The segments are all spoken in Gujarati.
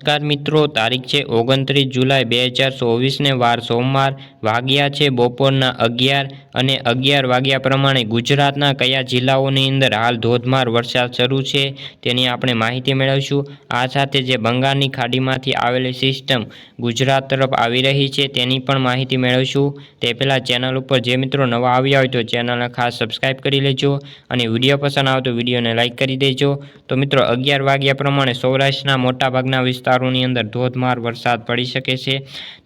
નમસ્કાર મિત્રો, તારીખ છે ઓગણત્રીસ જુલાઈ બે હજાર ચોવીસને વાર સોમવાર વાગ્યા છે બપોરના અગિયાર અને અગિયાર વાગ્યા પ્રમાણે ગુજરાતના કયા જિલ્લાઓની અંદર હાલ ધોધમાર વરસાદ શરૂ છે તેની આપણે માહિતી મેળવીશું. આ સાથે જે બંગાળની ખાડીમાંથી આવેલી સિસ્ટમ ગુજરાત તરફ આવી રહી છે તેની પણ માહિતી મેળવીશું. તે પહેલાં ચેનલ ઉપર જે મિત્રો નવા આવ્યા હોય તો ચેનલને ખાસ સબસ્ક્રાઈબ કરી લેજો અને વીડિયો પસંદ આવે તો વિડીયોને લાઇક કરી દેજો. તો મિત્રો, અગિયાર વાગ્યા પ્રમાણે સૌરાષ્ટ્રના મોટાભાગના વિસ્તારોની અંદર ધોધમાર વરસાદ પડી શકે છે.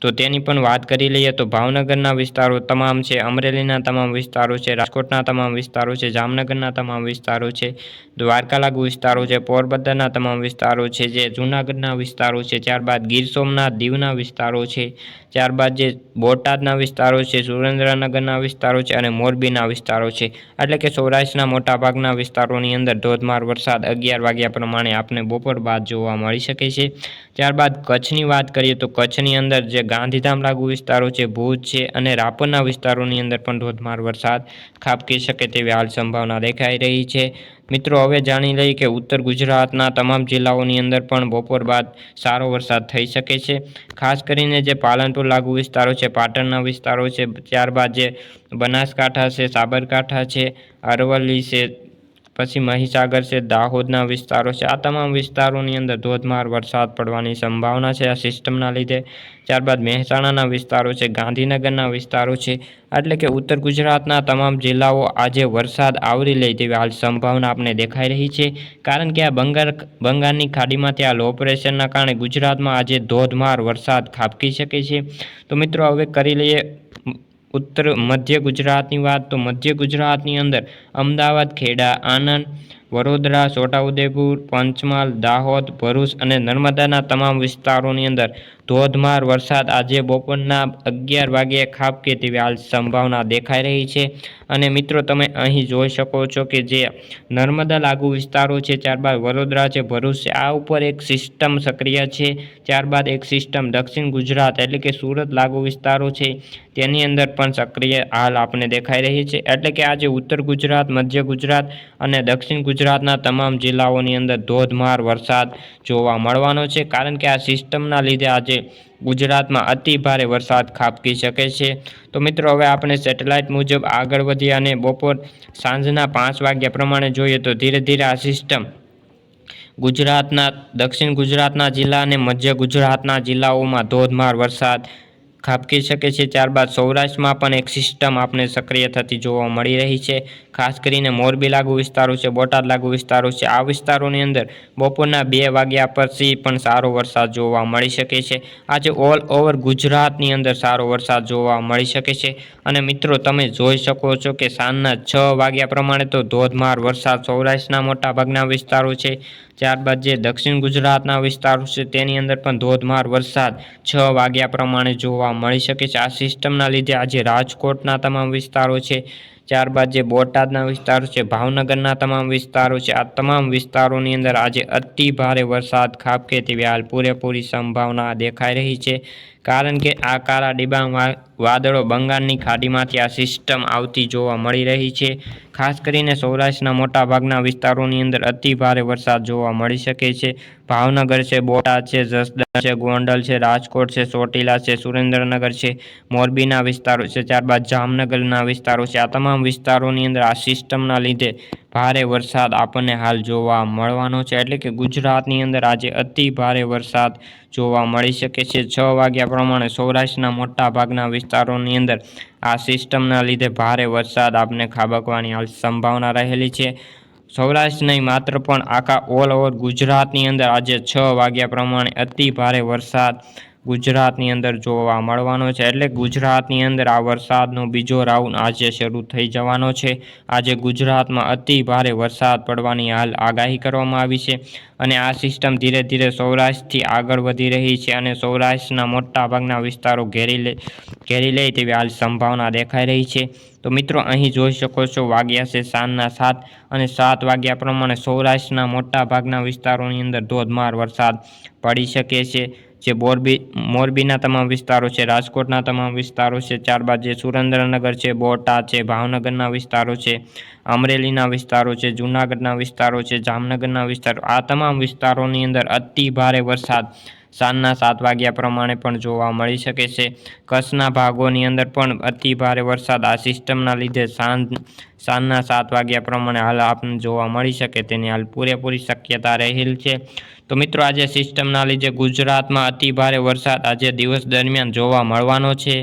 તો તેની પણ વાત કરી લઈએ તો ભાવનગરના વિસ્તારો તમામ છે, અમરેલીના તમામ વિસ્તારો છે, રાજકોટના તમામ વિસ્તારો છે, જામનગરના તમામ વિસ્તારો છે દ્વારકા લાગુ વિસ્તારો છે, પોરબંદરના તમામ વિસ્તારો છે, જે જૂનાગઢના વિસ્તારો છે, ત્યારબાદ ગીર સોમનાથ, દીવના વિસ્તારો છે, ત્યારબાદ જે બોટાદના વિસ્તારો છે, સુરેન્દ્રનગરના વિસ્તારો છે અને મોરબીના વિસ્તારો છે. એટલે કે સૌરાષ્ટ્રના મોટાભાગના વિસ્તારોની અંદર ધોધમાર વરસાદ અગિયાર વાગ્યા પ્રમાણે આપને બપોર બાદ જોવા મળી શકે છે. ત્યારબાદ કચ્છની વાત કરીએ તો કચ્છની અંદર જે ગાંધીધામ લાગુ વિસ્તારો છે, ભુજ છે અને રાપરના વિસ્તારોની અંદર પણ ધોધમાર વરસાદ ખાબકી શકે તેવી હાલ સંભાવના દેખાઈ રહી છે. મિત્રો, હવે જાણી લઈએ કે ઉત્તર ગુજરાતના તમામ જિલ્લાઓની અંદર પણ બપોર બાદ સારો વરસાદ થઈ શકે છે. ખાસ કરીને જે પાલનપુર લાગુ વિસ્તારો છે, પાટણના વિસ્તારો છે, ત્યારબાદ જે બનાસકાંઠા છે, સાબરકાંઠા છે, અરવલ્લી છે પછી મહીસાગર છે, દાહોદના વિસ્તારો છે. આ તમામ વિસ્તારોની અંદર ધોધમાર વરસાદ પડવાની સંભાવના છે. આ સિસ્ટમના લીધે ત્યારબાદ મહેસાણાના વિસ્તારો છે, ગાંધીનગરના વિસ્તારો છે. એટલે કે ઉત્તર ગુજરાતના તમામ જિલ્લાઓ આજે વરસાદ આવરી લે તેવી હાલ સંભાવના આપણે દેખાઈ રહી છે. કારણ કે આ બંગાળ, બંગાળની ખાડીમાંથી આ લો પ્રેશરના કારણે ગુજરાતમાં આજે ધોધમાર વરસાદ ખાબકી શકે છે. તો મિત્રો, હવે કરી લઈએ ઉત્તર મધ્ય ગુજરાતની વાત તો મધ્ય ગુજરાતની અંદર અમદાવાદ ખેડા આણંદ વડોદરા, છોટાઉદેપુર, પંચમહાલ, દાહોદ, ભરૂચ અને નર્મદાના તમામ વિસ્તારોની અંદર ધોધમાર વરસાદ આજે બપોરના અગિયાર વાગ્યે ખાબકે તેવી હાલ સંભાવના દેખાઈ રહી છે. અને મિત્રો, તમે અહીં જોઈ શકો છો કે જે નર્મદા લાગુ વિસ્તારો છે, ત્યારબાદ વડોદરા છે, ભરૂચ છે, આ ઉપર એક સિસ્ટમ સક્રિય છે. ત્યારબાદ એક સિસ્ટમ દક્ષિણ ગુજરાત એટલે કે સુરત લાગુ વિસ્તારો છે, તેની અંદર પણ સક્રિય હાલ આપણે દેખાઈ રહી છે. એટલે કે આજે ઉત્તર ગુજરાત, મધ્ય ગુજરાત અને દક્ષિણ ગુજરાતના તમામ જિલ્લાઓની અંદર ધોધમાર વરસાદ જોવા મળવાનો છે. કારણ કે આ સિસ્ટમના લીધે આજે ગુજરાતમાં અતિ ભારે વરસાદ ખાબકી શકે છે. તો મિત્રો, હવે આપણે સેટેલાઇટ મુજબ આગળ વધીએ અને બપોર સાંજના પાંચ વાગ્યા પ્રમાણે જોઈએ તો ધીરે ધીરે આ સિસ્ટમ ગુજરાતના દક્ષિણ ગુજરાતના જિલ્લા અને મધ્ય ગુજરાતના જિલ્લાઓમાં ધોધમાર વરસાદ ખાબકી શકે છે. ત્યારબાદ સૌરાષ્ટ્રમાં પણ એક સિસ્ટમ આપણે સક્રિય થતી જોવા મળી રહી છે. ખાસ કરીને મોરબી લાગુ વિસ્તારો છે, બોટાદ લાગુ વિસ્તારો છે. આ વિસ્તારોની અંદર બપોરના બે વાગ્યા પછી પણ સારો વરસાદ જોવા મળી શકે છે. આજે ઓલ ઓવર ગુજરાતની અંદર સારો વરસાદ જોવા મળી શકે છે. અને મિત્રો, તમે જોઈ શકો છો કે સાંજના છ વાગ્યા પ્રમાણે તો ધોધમાર વરસાદ સૌરાષ્ટ્રના મોટાભાગના વિસ્તારો છે. ત્યારબાદ જે દક્ષિણ ગુજરાતના વિસ્તારો છે, તેની અંદર પણ ધોધમાર વરસાદ છ વાગ્યા પ્રમાણે જોવા મળી શકે છે. આ સિસ્ટમના લીધે આજે રાજકોટના તમામ વિસ્તારો છે ત્યારબાદ જે બોટાદના વિસ્તારો છે, ભાવનગરના તમામ વિસ્તારો છે, આ તમામ વિસ્તારોની અંદર આજે અતિ ભારે વરસાદ ખાબકે તેવી હાલ પૂરેપૂરી સંભાવના દેખાઈ રહી છે. કારણ કે આ કાળા ડિબાંગ વાદળો બંગાળની ખાડીમાંથી આ સિસ્ટમ આવતી જોવા મળી રહી છે. ખાસ કરીને સૌરાષ્ટ્રના મોટાભાગના વિસ્તારોની અંદર અતિ ભારે વરસાદ જોવા મળી શકે છે. ભાવનગર છે, બોટાદ છે, જસદણ છે, ગોંડલ છે, રાજકોટ છે, ચોટીલા છે, સુરેન્દ્રનગર છે, મોરબીના વિસ્તારો છે, ત્યારબાદ જામનગરના વિસ્તારો છે, આ તમામ વિસ્તારોની અંદર આ સિસ્ટમના લીધે ભારે વરસાદ આપણને હાલ જોવા મળવાનો છે. એટલે કે ગુજરાતની અંદર આજે અતિ ભારે વરસાદ જોવા મળી શકે છે. છ વાગ્યા પ્રમાણે સૌરાષ્ટ્રના મોટા ભાગના વિસ્તારોની અંદર આ સિસ્ટમના લીધે ભારે વરસાદ આપને ખાબકવાની હાલ સંભાવના રહેલી છે. સૌરાષ્ટ્ર નહીં, માત્ર પણ આખા ઓલ ઓવર ગુજરાતની અંદર આજે છ વાગ્યા પ્રમાણે અતિ ભારે વરસાદ ગુજરાતની અંદર જોવા મળવાનો છે. એટલે ગુજરાતની અંદર આ વરસાદનો બીજો રાઉન્ડ આજે શરૂ થઈ જવાનો છે. આજે ગુજરાતમાં અતિ ભારે વરસાદ પડવાની હાલ આગાહી કરવામાં આવી છે અને આ સિસ્ટમ ધીરે ધીરે સૌરાષ્ટ્રથી આગળ વધી રહી છે અને સૌરાષ્ટ્રના મોટાભાગના વિસ્તારો ઘેરી લે ઘેરી લે તેવી હાલ સંભાવના દેખાઈ રહી છે. તો મિત્રો, અહીં જોઈ શકો છો વાગ્યા છે સાંજના સાત અને સાત વાગ્યા પ્રમાણે સૌરાષ્ટ્રના મોટાભાગના વિસ્તારોની અંદર ધોધમાર વરસાદ પડી શકે છે. જે મોરબી મોરબીના તમામ વિસ્તારો છે, રાજકોટના તમામ વિસ્તારો છે, ત્યારબાદ જે સુરેન્દ્રનગર છે, બોટાદ છે, ભાવનગરના વિસ્તારો છે, અમરેલીના વિસ્તારો છે, જૂનાગઢના વિસ્તારો છે, જામનગરના વિસ્તારો, આ તમામ વિસ્તારોની અંદર અતિ ભારે વરસાદ સાંજના સાત વાગ્યા પ્રમાણે પણ જોવા મળી શકે છે. કચ્છના ભાગોની અંદર પણ અતિ ભારે વરસાદ આ સિસ્ટમના લીધે સાંજ, સાંજના સાત વાગ્યા પ્રમાણે હાલ આપણને જોવા મળી શકે તેની હાલ પૂરેપૂરી શક્યતા રહેલ છે. તો મિત્રો, આજે સિસ્ટમના લીધે ગુજરાતમાં અતિ ભારે વરસાદ આજે દિવસ દરમિયાન જોવા મળવાનો છે.